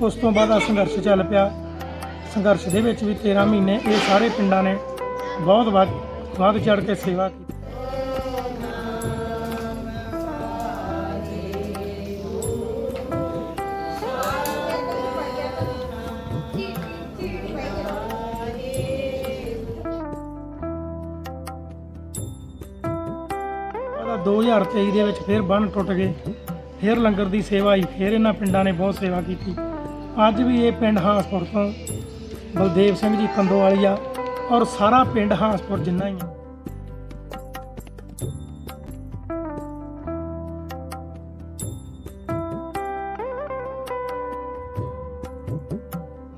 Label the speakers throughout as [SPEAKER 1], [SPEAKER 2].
[SPEAKER 1] ਉਸ ਤੋਂ ਬਾਅਦ ਆ ਸੰਘਰਸ਼ ਚੱਲ ਪਿਆ। ਸੰਘਰਸ਼ ਦੇ ਵਿੱਚ ਵੀ 13 ਮਹੀਨੇ ਇਹ ਸਾਰੇ ਪਿੰਡਾਂ ਨੇ ਬਹੁਤ ਵੱਧ ਵੱਧ ਚੜ ਕੇ ਸੇਵਾ ਕੀਤੀ। ਉਹਦਾ 2023 ਦੇ ਵਿੱਚ ਫਿਰ ਬੰਨ ਟੁੱਟ ਗਏ। ਫਿਰ ਲੰਗਰ ਦੀ ਸੇਵਾ ਹੀ ਫਿਰ ਇਹਨਾਂ ਪਿੰਡਾਂ ਨੇ ਬਹੁਤ ਸੇਵਾ ਕੀਤੀ। ਅੱਜ ਵੀ ਇਹ ਪਿੰਡ ਹਾਸਪੁਰ ਤੋਂ ਬਲਦੇਵ ਸਿੰਘ ਜੀ ਕੰਦੋਵਾਲੀਆ ਔਰ ਸਾਰਾ ਪਿੰਡ ਹਾਸਪੁਰ ਜਿੰਨਾ ਹੀ ਆ।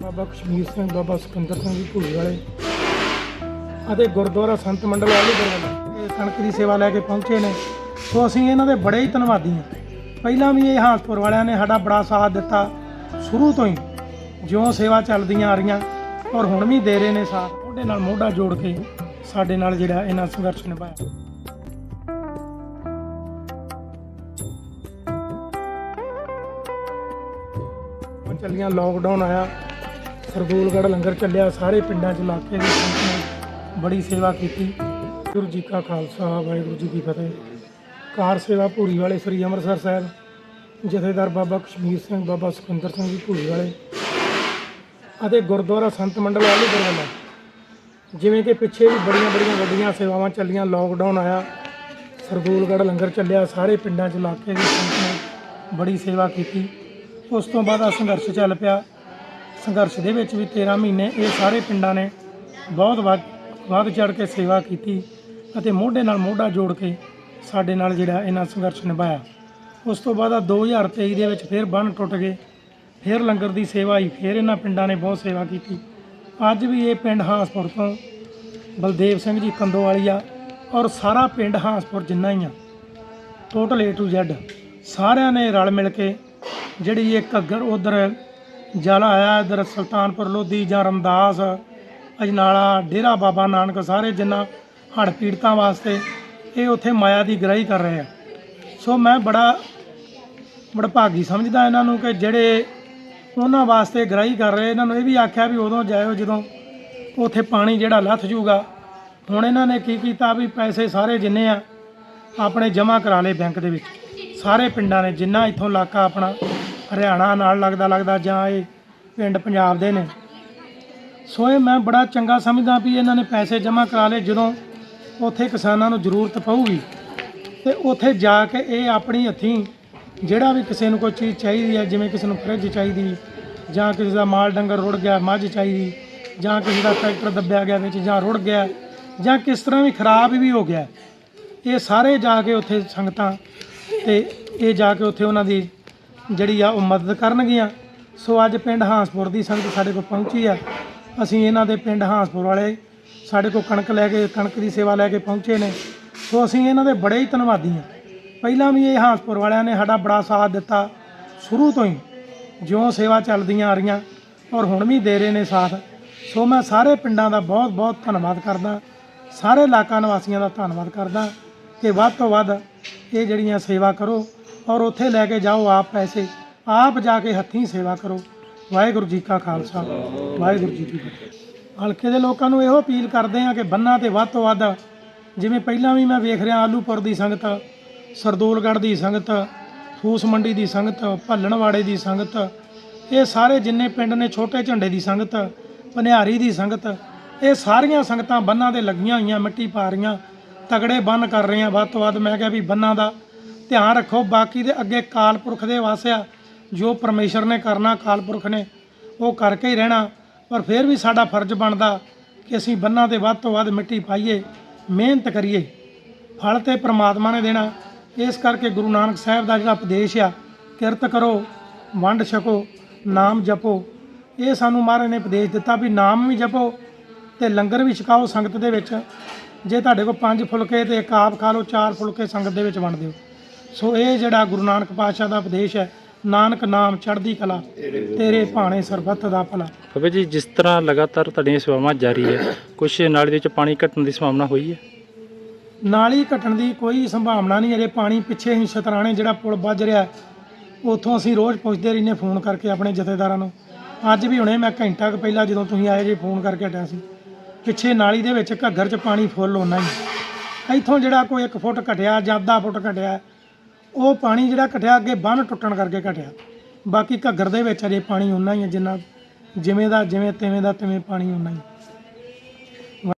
[SPEAKER 1] ਬਾਬਾ ਕਸ਼ਮੀਰ ਸਿੰਘ, ਬਾਬਾ ਸਿਕੰਦਰ ਸਿੰਘ ਜੀ ਭੂਲੀ ਵਾਲੇ ਅਤੇ ਗੁਰਦੁਆਰਾ ਸੰਤ ਮੰਡਲ ਵਾਲੇ ਦਰਵਾਜ਼ਾ ਇਹ ਕਣਕ ਦੀ ਸੇਵਾ ਲੈ ਕੇ ਪਹੁੰਚੇ ਨੇ। ਸੋ ਅਸੀਂ ਇਹਨਾਂ ਦੇ ਬੜੇ ਹੀ ਧੰਨਵਾਦੀ ਹਾਂ। ਪਹਿਲਾਂ ਵੀ ਇਹ ਹਾਸਪੁਰ ਵਾਲਿਆਂ ਨੇ ਸਾਡਾ ਬੜਾ ਸਾਥ ਦਿੱਤਾ। ਸ਼ੁਰੂ ਤੋਂ ਹੀ ਜਿਉਂ ਸੇਵਾ ਚੱਲਦੀਆਂ ਆ ਰਹੀਆਂ, ਔਰ ਹੁਣ ਵੀ ਦੇ ਰਹੇ ਨੇ ਸਾਥ, ਉਹਦੇ ਨਾਲ ਮੋਢਾ ਜੋੜ ਕੇ ਸਾਡੇ ਨਾਲ ਜਿਹੜਾ ਇਹਨਾਂ ਸੰਘਰਸ਼ ਨਿਭਾਇਆ। ਚੱਲੀਆਂ ਲੋਕਡਾਊਨ ਆਇਆ ਸਰਦੂਲਗੜ੍ਹ ਲੰਗਰ ਚੱਲਿਆ, ਸਾਰੇ ਪਿੰਡਾਂ 'ਚ ਇਲਾਕੇ ਦੇ ਸੰਗਤ ਬੜੀ ਸੇਵਾ ਕੀਤੀ। ਗੁਰੂ ਜੀ ਕਾ ਖਾਲਸਾ, ਵਾਹਿਗੁਰੂ ਜੀ ਕੀ ਫਤਿਹ। ਕਾਰ ਸੇਵਾ ਭੂਰੀ ਵਾਲੇ ਸ੍ਰੀ ਅੰਮ੍ਰਿਤਸਰ ਸਾਹਿਬ ਜਥੇਦਾਰ ਬਾਬਾ ਕਸ਼ਮੀਰ ਸਿੰਘ, ਬਾਬਾ ਸੁਖਿੰਦਰ ਸਿੰਘ ਜੀ ਭੂਰੀ ਵਾਲੇ ਅਤੇ ਗੁਰਦੁਆਰਾ ਸੰਤ ਮੰਡਲ ਵਾਲੇ ਦਰਵਾਜ਼ਾ ਜਿਵੇਂ ਕਿ ਪਿੱਛੇ ਵੀ ਬੜੀਆਂ ਬੜੀਆਂ ਵੱਡੀਆਂ ਸੇਵਾਵਾਂ ਚੱਲੀਆਂ ਲੋਕਡਾਊਨ ਆਇਆ ਸਰਦੂਲਗੜ੍ਹ ਲੰਗਰ ਚੱਲਿਆ, ਸਾਰੇ ਪਿੰਡਾਂ 'ਚ ਇਲਾਕੇ ਦੀ ਸੰਗਤ ਨੇ ਬੜੀ ਸੇਵਾ ਕੀਤੀ। ਉਸ ਤੋਂ ਬਾਅਦ ਆ ਸੰਘਰਸ਼ ਚੱਲ ਪਿਆ। ਸੰਘਰਸ਼ ਦੇ ਵਿੱਚ ਵੀ 13 ਮਹੀਨੇ ਇਹ ਸਾਰੇ ਪਿੰਡਾਂ ਨੇ ਬਹੁਤ ਵੱਧ ਵੱਧ ਚੜ ਕੇ ਸੇਵਾ ਕੀਤੀ ਅਤੇ ਮੋਢੇ ਨਾਲ ਮੋਢਾ ਜੋੜ ਕੇ ਸਾਡੇ ਨਾਲ ਜਿਹੜਾ ਇਹਨਾਂ ਸੰਘਰਸ਼ ਨਿਭਾਇਆ। ਉਸ ਤੋਂ ਬਾਅਦ ਆ 2023 ਦੇ ਵਿੱਚ ਫਿਰ ਬੰਨ ਟੁੱਟ ਗਏ। ਫਿਰ ਲੰਗਰ ਦੀ ਸੇਵਾ ਹੀ ਫਿਰ ਇਹਨਾਂ ਪਿੰਡਾਂ ਨੇ ਬਹੁਤ ਸੇਵਾ ਕੀਤੀ। ਅੱਜ ਵੀ ਇਹ ਪਿੰਡ ਹਾਸਪੁਰ ਤੋਂ ਬਲਦੇਵ ਸਿੰਘ ਜੀ ਕੰਧੋ ਵਾਲੀ ਆ ਔਰ ਸਾਰਾ ਪਿੰਡ ਹਾਸਪੁਰ ਜਿੰਨਾ ਹੀ ਆ। ਟੋਟਲ A to Z ਸਾਰਿਆਂ ਨੇ ਰਲ ਮਿਲ ਕੇ ਜਿਹੜੀ ਇਹ ਘੱਗਰ ਉਧਰ ਜਲ ਆਇਆ, ਇਧਰ ਸੁਲਤਾਨਪੁਰ ਲੋਧੀ ਜਾਂ ਰਮਦਾਸ, ਅਜਨਾਲਾ, ਡੇਰਾ ਬਾਬਾ ਨਾਨਕ ਸਾਰੇ ਜਿੰਨਾ ਹੜ੍ਹ ਪੀੜਤਾਂ ਵਾਸਤੇ ਇਹ ਉੱਥੇ ਮਾਇਆ ਦੀ ਗ੍ਰਾਹੀ ਕਰ ਰਹੇ ਆ। ਸੋ ਮੈਂ ਬੜਾ ਬੜਾ ਸਮਝਦਾ ਇਹਨਾਂ ਨੂੰ ਕਿ ਜਿਹੜੇ ਉਹਨਾਂ ਵਾਸਤੇ ਗ੍ਰਾਹੀ ਕਰ ਰਹੇ, ਇਹਨਾਂ ਨੂੰ ਇਹ ਵੀ ਆਖਿਆ ਵੀ ਉਦੋਂ ਜਾਇਓ ਜਦੋਂ ਉੱਥੇ ਪਾਣੀ ਜਿਹੜਾ ਲੱਥ ਜੂਗਾ ਹੁਣ ਇਹਨਾਂ ਨੇ ਕੀ ਕੀਤਾ ਵੀ ਪੈਸੇ ਸਾਰੇ ਜਿੰਨੇ ਆ, ਆਪਣੇ ਜਮ੍ਹਾਂ ਕਰਾ ਲਏ ਬੈਂਕ ਦੇ ਵਿੱਚ। ਸਾਰੇ ਪਿੰਡਾਂ ਨੇ, ਜਿੰਨਾ ਇੱਥੋਂ ਇਲਾਕਾ ਆਪਣਾ ਹਰਿਆਣਾ ਨਾਲ ਲੱਗਦਾ ਲੱਗਦਾ ਜਾਂ ਇਹ ਪਿੰਡ ਪੰਜਾਬ ਦੇ ਨੇ। ਸੋ ਇਹ ਮੈਂ ਬੜਾ ਚੰਗਾ ਸਮਝਦਾ ਵੀ ਇਹਨਾਂ ਨੇ ਪੈਸੇ ਜਮ੍ਹਾਂ ਕਰਾ ਲਏ ਜਦੋਂ ਉੱਥੇ ਕਿਸਾਨਾਂ ਨੂੰ ਜ਼ਰੂਰਤ ਪਊਗੀ। ਤੇ ਉੱਥੇ ਜਾ ਕੇ ਇਹ ਆਪਣੀ ਹੱਥੀਂ ਜਿਹੜਾ ਵੀ ਕਿਸੇ ਨੂੰ ਕੋਈ ਚੀਜ਼ ਚਾਹੀਦੀ ਹੈ, ਜਿਵੇਂ ਕਿਸੇ ਨੂੰ ਫਰਿੱਜ ਚਾਹੀਦੀ, ਜਾਂ ਕਿਸੇ ਦਾ ਮਾਲ ਡੰਗਰ ਰੁੜ ਗਿਆ, ਮੱਝ ਚਾਹੀਦੀ, ਜਾਂ ਕਿਸੇ ਦਾ ਟਰੈਕਟਰ ਦੱਬਿਆ ਗਿਆ ਵਿੱਚ ਜਾਂ ਰੁੜ ਗਿਆ, ਜਾਂ ਕਿਸ ਤਰ੍ਹਾਂ ਵੀ ਖਰਾਬ ਵੀ ਹੋ ਗਿਆ, ਇਹ ਸਾਰੇ ਜਾ ਕੇ ਉੱਥੇ ਸੰਗਤਾਂ ਤੇ ਇਹ ਜਾ ਕੇ ਉੱਥੇ ਉਹਨਾਂ ਦੀ ਜਿਹੜੀ ਆ ਉਹ ਮਦਦ ਕਰਨਗੀਆਂ। ਸੋ ਅੱਜ ਪਿੰਡ ਹਾਂਸਪੁਰ ਦੀ ਸੰਗਤ ਸਾਡੇ ਕੋਲ ਪਹੁੰਚੀ ਆ। ਅਸੀਂ ਇਹਨਾਂ ਦੇ ਪਿੰਡ ਹਾਂਸਪੁਰ ਵਾਲੇ ਸਾਡੇ ਕੋਲ ਕਣਕ ਲੈ ਕੇ, ਕਣਕ ਦੀ ਸੇਵਾ ਲੈ ਕੇ ਪਹੁੰਚੇ ਨੇ। ਸੋ ਅਸੀਂ ਇਹਨਾਂ ਦੇ ਬੜੇ ਹੀ ਧੰਨਵਾਦੀ ਹਾਂ। ਪਹਿਲਾਂ ਵੀ ਇਹ ਹਾਂਸਪੁਰ ਵਾਲਿਆਂ ਨੇ ਸਾਡਾ ਬੜਾ ਸਾਥ ਦਿੱਤਾ, ਸ਼ੁਰੂ ਤੋਂ ਹੀ ਜਿਉਂ ਸੇਵਾ ਚੱਲਦੀਆਂ ਆ ਰਹੀਆਂ ਔਰ ਹੁਣ ਵੀ ਦੇ ਰਹੇ ਨੇ ਸਾਥ। ਸੋ ਮੈਂ ਸਾਰੇ ਪਿੰਡਾਂ ਦਾ ਬਹੁਤ ਬਹੁਤ ਧੰਨਵਾਦ ਕਰਦਾ, ਸਾਰੇ ਇਲਾਕਾ ਨਿਵਾਸੀਆਂ ਦਾ ਧੰਨਵਾਦ ਕਰਦਾ ਕਿ ਵੱਧ ਤੋਂ ਵੱਧ ਇਹ ਜਿਹੜੀਆਂ ਸੇਵਾ ਕਰੋ ਔਰ ਉੱਥੇ ਲੈ ਕੇ ਜਾਓ ਆਪ ਪੈਸੇ, ਆਪ ਜਾ ਕੇ ਹੱਥੀਂ ਸੇਵਾ ਕਰੋ। ਵਾਹਿਗੁਰੂ ਜੀ ਕਾ ਖਾਲਸਾ, ਵਾਹਿਗੁਰੂ ਜੀ ਕੀ ਫਤਿਹ। ਹਲਕੇ ਦੇ ਲੋਕਾਂ ਨੂੰ ਇਹੋ ਅਪੀਲ ਕਰਦੇ ਆ ਕਿ ਬੰਨਾ ਤੇ ਵੱਧ ਤੋਂ ਵੱਧ, ਜਿਵੇਂ ਪਹਿਲਾਂ ਵੀ ਮੈਂ ਵੇਖ ਰਿਹਾ ਆਲੂਪੁਰ ਦੀ ਸੰਗਤ ਸਰਦੂਲਗੜ੍ਹ ਦੀ ਸੰਗਤ, ਫੂਸ ਮੰਡੀ ਦੀ ਸੰਗਤ, ਭੱਲਣਵਾੜੇ ਦੀ ਸੰਗਤ, ਇਹ ਸਾਰੇ ਜਿੰਨੇ ਪਿੰਡ ਨੇ, ਛੋਟੇ ਝੰਡੇ ਦੀ ਸੰਗਤ ਪਨਿਆਰੀ ਦੀ ਸੰਗਤ, ਇਹ ਸਾਰੀਆਂ ਸੰਗਤਾਂ ਬੰਨਾਂ ਦੇ ਲੱਗੀਆਂ ਹੋਈਆਂ, ਮਿੱਟੀ ਪਾ ਰਹੀਆਂ, ਤਗੜੇ ਬੰਨ ਕਰ ਰਹੀਆਂ। ਵੱਧ ਤੋਂ ਵੱਧ ਮੈਂ ਕਿਹਾ ਵੀ ਬੰਨਾਂ ਦਾ ਧਿਆਨ ਰੱਖੋ। ਬਾਕੀ ਦੇ ਅੱਗੇ ਕਾਲਪੁਰਖ ਦੇ ਵਾਸਿਆ ਜੋ ਪਰਮੇਸ਼ਰ ਨੇ ਕਰਨਾ, ਕਾਲਪੁਰਖ ਨੇ, ਉਹ ਕਰਕੇ ਹੀ ਰਹਿਣਾ। ਪਰ ਫਿਰ ਵੀ ਸਾਡਾ ਫਰਜ਼ ਬਣਦਾ ਕਿ ਅਸੀਂ ਬੰਨਾਂ ਤੇ ਵੱਧ ਤੋਂ ਵੱਧ ਮਿੱਟੀ ਪਾਈਏ, ਮਿਹਨਤ ਕਰੀਏ। ਫਲ ਤੇ ਪ੍ਰਮਾਤਮਾ ਨੇ ਦੇਣਾ। ਇਸ ਕਰਕੇ ਗੁਰੂ ਨਾਨਕ ਸਾਹਿਬ ਦਾ ਜਿਹੜਾ ਉਪਦੇਸ਼ ਆ, ਕਿਰਤ ਕਰੋ, ਵੰਡ ਛਕੋ, ਨਾਮ ਜਪੋ। ਇਹ ਸਾਨੂੰ ਮਹਾਰਾਜ ਨੇ ਉਪਦੇਸ਼ ਦਿੱਤਾ ਵੀ ਨਾਮ ਵੀ ਜਪੋ ਤੇ ਲੰਗਰ ਵੀ ਛਕਾਓ ਸੰਗਤ ਦੇ ਵਿੱਚ। ਜੇ ਤੁਹਾਡੇ ਕੋਲ ਪੰਜ ਫੁਲਕੇ ਤੇ ਇੱਕ ਆਪ ਖਾ ਲਓ, ਚਾਰ ਫੁਲਕੇ ਸੰਗਤ ਦੇ ਵਿੱਚ ਵੰਡ ਦਿਓ। ਸੋ ਇਹ ਜਿਹੜਾ ਗੁਰੂ ਨਾਨਕ ਪਾਤਸ਼ਾਹ ਦਾ ਉਪਦੇਸ਼ ਹੈ, ਨਾਨਕ ਨਾਮ ਚੜ੍ਹਦੀ ਕਲਾ, ਤੇਰੇ ਭਾਣੇ ਸਰਬੱਤ ਦਾ ਭਲਾ।
[SPEAKER 2] ਬਾਬਾ ਜੀ, ਜਿਸ ਤਰ੍ਹਾਂ ਲਗਾਤਾਰ ਤੁਹਾਡੀਆਂ ਸੇਵਾਵਾਂ ਜਾਰੀ ਹੈ, ਕੁਛ ਨਾਲੀ ਦੇ ਵਿੱਚ ਪਾਣੀ ਘਟਣ ਦੀ ਸੰਭਾਵਨਾ ਹੋਈ ਹੈ?
[SPEAKER 1] ਨਾਲੀ ਘਟਣ ਦੀ ਕੋਈ ਸੰਭਾਵਨਾ ਨਹੀਂ, ਅਜੇ ਪਾਣੀ ਪਿੱਛੇ ਹੀ ਸ਼ਤਰਾਣੇ ਜਿਹੜਾ ਪੁਲ ਵੱਜ ਰਿਹਾ ਉੱਥੋਂ ਅਸੀਂ ਰੋਜ਼ ਪੁੱਛਦੇ ਰਹਿੰਦੇ ਫੋਨ ਕਰਕੇ ਆਪਣੇ ਜਥੇਦਾਰਾਂ ਨੂੰ। ਅੱਜ ਵੀ ਹੁਣੇ ਮੈਂ ਘੰਟਾ ਕੁ ਪਹਿਲਾਂ ਜਦੋਂ ਤੁਸੀਂ ਆਏ ਜੇ ਫੋਨ ਕਰਕੇ ਹਟਿਆ ਸੀ, ਪਿੱਛੇ ਨਾਲੀ ਦੇ ਵਿੱਚ ਘੱਗਰ 'ਚ ਪਾਣੀ ਫੁੱਲ ਹੋਣਾ ਹੀ। ਇੱਥੋਂ ਜਿਹੜਾ ਕੋਈ 1 ਫੁੱਟ ਘਟਿਆ, ਜਾਂ ਅੱਧਾ ਫੁੱਟ ਘਟਿਆ, ਉਹ ਪਾਣੀ ਜਿਹੜਾ ਘਟਿਆ, ਅੱਗੇ ਬੰਨ ਟੁੱਟਣ ਕਰਕੇ ਘਟਿਆ। ਬਾਕੀ ਘੱਗਰ ਦੇ ਵਿੱਚ ਅਜੇ ਪਾਣੀ ਉਨਾ ਹੀ ਹੈ, ਜਿੰਨਾ ਜਿਵੇਂ ਦਾ, ਜਿਵੇਂ ਤਿਵੇਂ ਦਾ, ਤਿਵੇਂ ਪਾਣੀ ਉਨਾ ਹੀ।